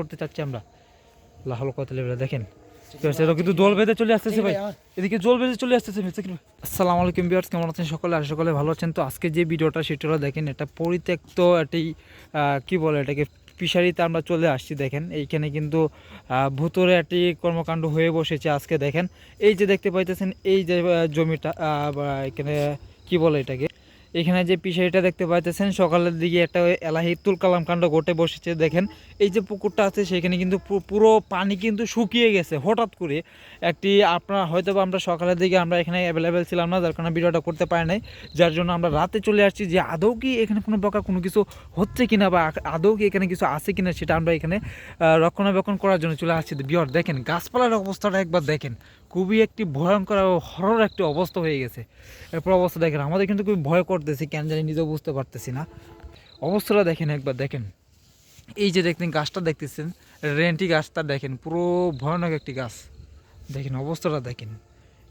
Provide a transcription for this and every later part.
করতে চাচ্ছি আমরা। লাহল কত দেখেন। কিন্তু দল বেঁধে চলে আসতেছে ভাই। এদিকে জল বেঁধে চলে আসতেছে আলাইকুম বিয়ার্স কেমন আছেন সকলে? আশা সকলে ভালো আছেন। তো আজকে যে ভিডিওটা সেটা দেখেন, এটা পরিত্যক্ত কি বলে এটাকে, ফিশারিতে আমরা চলে আসছি, দেখেন। এইখানে কিন্তু ভুতুরে একটি কর্মকাণ্ড হয়ে বসেছে আজকে, দেখেন। এই যে দেখতে পাইতেছেন, এই যে জমিটা এখানে, কি বলে এটাকে? এখানে যে পিসারিটা দেখতে পাইতেছেন, সকালের দিকে একটা এলাহি তুলকালাম কাণ্ড ঘটে বসেছে, দেখেন। এই যে পুকুরটা আছে, সেখানে কিন্তু পুরো পানি কিন্তু শুকিয়ে গেছে হঠাৎ করে। একটি আপনার হয়তো আমরা সকালের দিকে আমরা এখানে অ্যাভেলেবেল ছিলাম না, যার কারণে ভিডিওটা করতে পারি নাই। যার জন্য আমরা রাতে চলে আসছি যে, আদৌ কি এখানে কোনো প্রকার কোনো কিছু হচ্ছে কিনা বা আদৌ কি এখানে কিছু আছে কিনা, সেটা আমরা এখানে রক্ষণাবেক্ষণ করার জন্য চলে আসছি। বিয়র দেখেন, গাছপালার অবস্থাটা একবার দেখেন। খুবই একটি ভয়ঙ্কর হরর একটি অবস্থা হয়ে গেছে। এরপর অবস্থা দেখেন, আমাদের কিন্তু খুবই ভয় করতেছি, কেন জানি নিজেও বুঝতে পারতেছি না। অবস্থাটা দেখেন একবার, দেখেন। এই যে দেখতেন গাছটা দেখতেছেন, রেন্টি গাছটা দেখেন, পুরো ভয়ানক একটি গাছ। দেখেন অবস্থাটা দেখেন।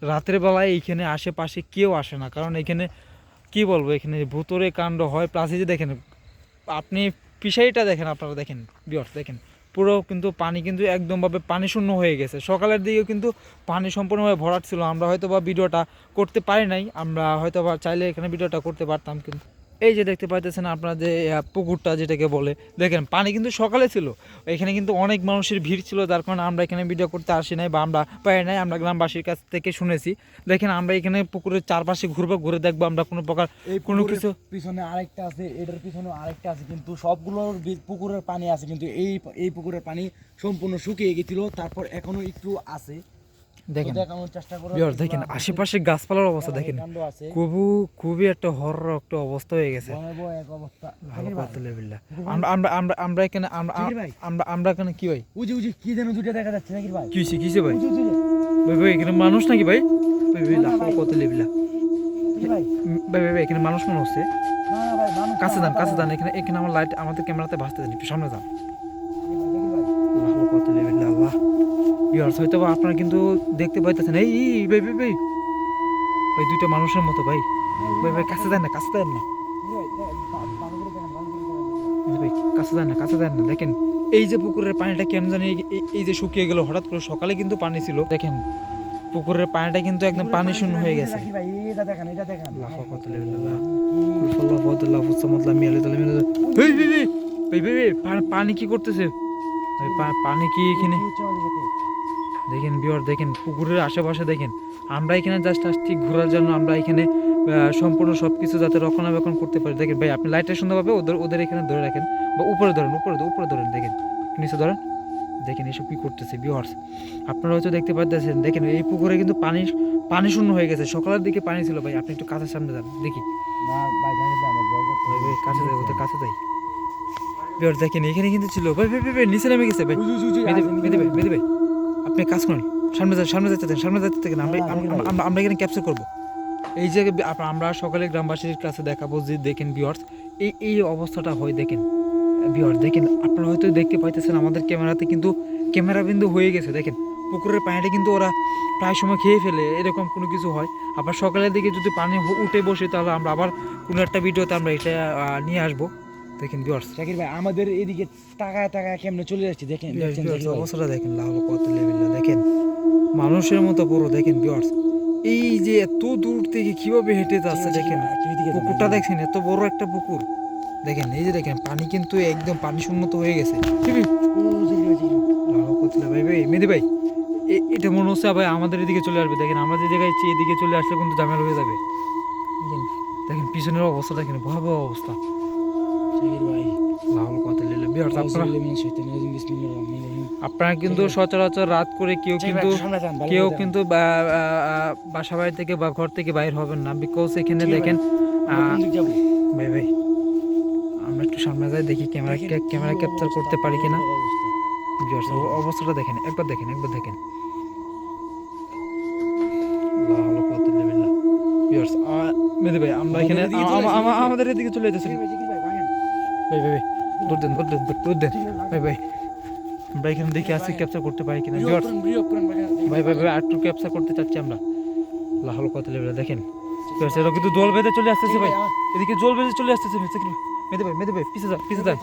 রাতের বেলায় এইখানে আশেপাশে কেউ আসে না, কারণ এখানে কি বলব, এখানে ভূতরে কাণ্ড হয়। প্লাস এই যে দেখেন, আপনি ফিশারিটা দেখেন, আপনারা দেখেন বিয়র দেখেন। পুরো কিন্তু পানি কিন্তু একদমভাবে পানি শূন্য হয়ে গেছে। সকালের দিকেও কিন্তু পানি সম্পূর্ণভাবে ভরাট ছিল। আমরা হয়তো বা ভিডিওটা করতে পারি নাই। আমরা হয়তো বা চাইলে এখানে ভিডিওটা করতে পারতাম কিন্তু। এই যে দেখতে পাইতেছেন আপনার যে পুকুরটা যেটাকে বলে দেখেন পানি কিন্তু সকালে ছিল। এখানে কিন্তু অনেক মানুষের ভিড় ছিল যার কারণে আমরা এখানে ভিডিও করতে আসি নাই বা আমরা পাই নাই। আমরা গ্রামবাসীর কাছ থেকে শুনেছি। দেখেন আমরা এখানে পুকুরের চারপাশে ঘুরবো ঘুরে দেখব আমরা কোনো প্রকার এই কোনো কিছু পিছনে আরেকটা আছে এটার পিছনে আরেকটা আছে কিন্তু সবগুলোর বি- পুকুরের পানি আছে কিন্তু এই এই পুকুরের পানি সম্পূর্ণ শুকিয়ে গেছিল তারপর এখনও একটু আছে। দেখেন। চেষ্টা দেখেন আশেপাশে গাছপালার অবস্থা দেখেন। খুবই খুবই একটা হরর একটা অবস্থা হয়ে গেছে। আমরা আমরা আমরা আমরা এখানে আমরা আমরা এখানে কি ভাই? উজি উজি কি যেন দুটো দেখা যাচ্ছে নাকি ভাই? কিসে ভাই? ভাই ভাই এখানে মানুষ নাকি ভাই? ভাই ভাই লাখ। কত লেবিল্লা কি ভাই। ভাই ভাই এখানে মানুষ মনে হচ্ছে। কাছে যান কাছে যান এখানে এখানে আমার লাইট আমাদের ক্যামেরাতে ভাসতে দেন একটু সামনে যান ভাই, আল্লাহ কত লেবিল্লা আল্লাহ ইয়ার্স হয়তো আপনারা কিন্তু দেখতে পাইতেছেন। এই ভাই ভাই ভাই। ভাই দুইটা মানুষের মতো ভাই। ভাই ভাই কাছে দেন না কাছে দেন না। ভাই, কাছে যান না কাছে যান না দেখেন। এই যে পুকুরের পানিটা কেন জানি এই- যে শুকিয়ে গেল হঠাৎ করে সকালে কিন্তু পানি ছিল। দেখেন পুকুরের পানিটা কিন্তু একদম পানি শূন্য হয়ে গেছে। পানি কি করতেছে? পানি কি এখানে? দেখেন বিয়ার দেখেন পুকুরের আশেপাশে দেখেন। আমরা এখানে জাস্ট আসছি ঘোরার জন্য আমরা এখানে সম্পূর্ণ সব কিছু যাতে রক্ষণাবেক্ষণ করতে পারি। দেখেন ভাই আপনি লাইটটা সুন্দরভাবে ওদের ওদের এখানে ধরে রাখেন। বা উপরে ধরেন উপরে উপরে ধরেন দেখেন। নিচে ধরেন। দেখেন এসব কি করতেছে বিহার্স আপনারা হয়তো দেখতে পাচ্ছেন দেখেন এই পুকুরে কিন্তু পানি পানি শূন্য হয়ে গেছে। সকালের দিকে পানি ছিল ভাই আপনি একটু কাছের সামনে যান দেখি। কাছে যাই ওদের কাছে যাই। দেখেন এখানে কিন্তু ছিল। ভাই ভাই ভাই নিচে নেমে গেছে ভাই। মেদি ভাই মেদি ভাই আপনি কাজ করুন, সামনে যান সামনে যাচ্ছে দেন, সামনে যাচ্ছে দেখেন আমরা আমরা- এখানে ক্যাপচার করব। এই যে আমরা সকালে গ্রামবাসীর কাছে দেখাবো যে, দেখেন বিয়ার্স এই এই অবস্থাটা হয় দেখেন। বিয়ার্স দেখেন, আপনারা হয়তো দেখতে পাইতেছেন আমাদের ক্যামেরাতে কিন্তু ক্যামেরা বিন্দু হয়ে গেছে, দেখেন। পুকুরের পানিটা কিন্তু ওরা প্রায় সময় খেয়ে ফেলে, এরকম কোনো কিছু হয়। আবার সকালের দিকে যদি পানি উঠে বসে, তাহলে আমরা আবার কোনো একটা ভিডিওতে আমরা এটা নিয়ে আসব। দেখেন বিয়ার্স জাকির ভাই আমাদের এদিকে টাকা টাকায় কেমনে চলে যাচ্ছে দেখেন জাকির অবস্থাটা দেখেন লাভ কত লেভেল দেখেন। মানুষের মতো পুরো দেখেন বিয়ার্স এই যে এত দূর থেকে কীভাবে হেঁটে যাচ্ছে দেখেন। পুকুরটা দেখছেন এত বড় একটা পুকুর। দেখেন এই যে দেখেন পানি কিন্তু একদম পানি শূন্যত হয়ে গেছে। ভাই, ভাই। মেদি ভাই এটা মনে হচ্ছে ভাই আমাদের এদিকে চলে আসবে। দেখেন আমরা যে জায়গায় এদিকে চলে আসলে কিন্তু ঝামেলা হয়ে যাবে। দেখেন দেখেন পিছনের অবস্থা দেখেন ভয়াবহ অবস্থা। আপনারা কিন্তু সচরাচর রাত করে কেউ কিন্তু কেউ কিন্তু বাসা বাড়ি থেকে বা ঘর থেকে বাইর হবেন না বিকজ এখানে দেখেন? ভাই ভাই আমরা একটু সামনে যাই দেখি ক্যামেরা ক্যামেরা ক্যাপচার করতে পারি কিনা অবস্থা। অবস্থাটা দেখেন একবার দেখেন একবার দেখেন মেহেদি ভাই আমরা এখানে। আমাদের এদিকে চলে যেতেছি ভাই, ভাই, দূর দেন দূর দেন দূর দেন ভাই, ভাই আমরা এখানে দেখে আসি ক্যাপচার করতে পারি কিনা। ভাই ভাই ভাই একটু ক্যাপচার করতে চাচ্ছি আমরা লাহল কত লেভেলে দেখেন Viewers, কিন্তু জল বেঁধে চলে আসতেছে ভাই এদিকে জল বেঁধে চলে আসতেছে মেদে ভাই মেদে ভাই পিছে যা পিছে যা।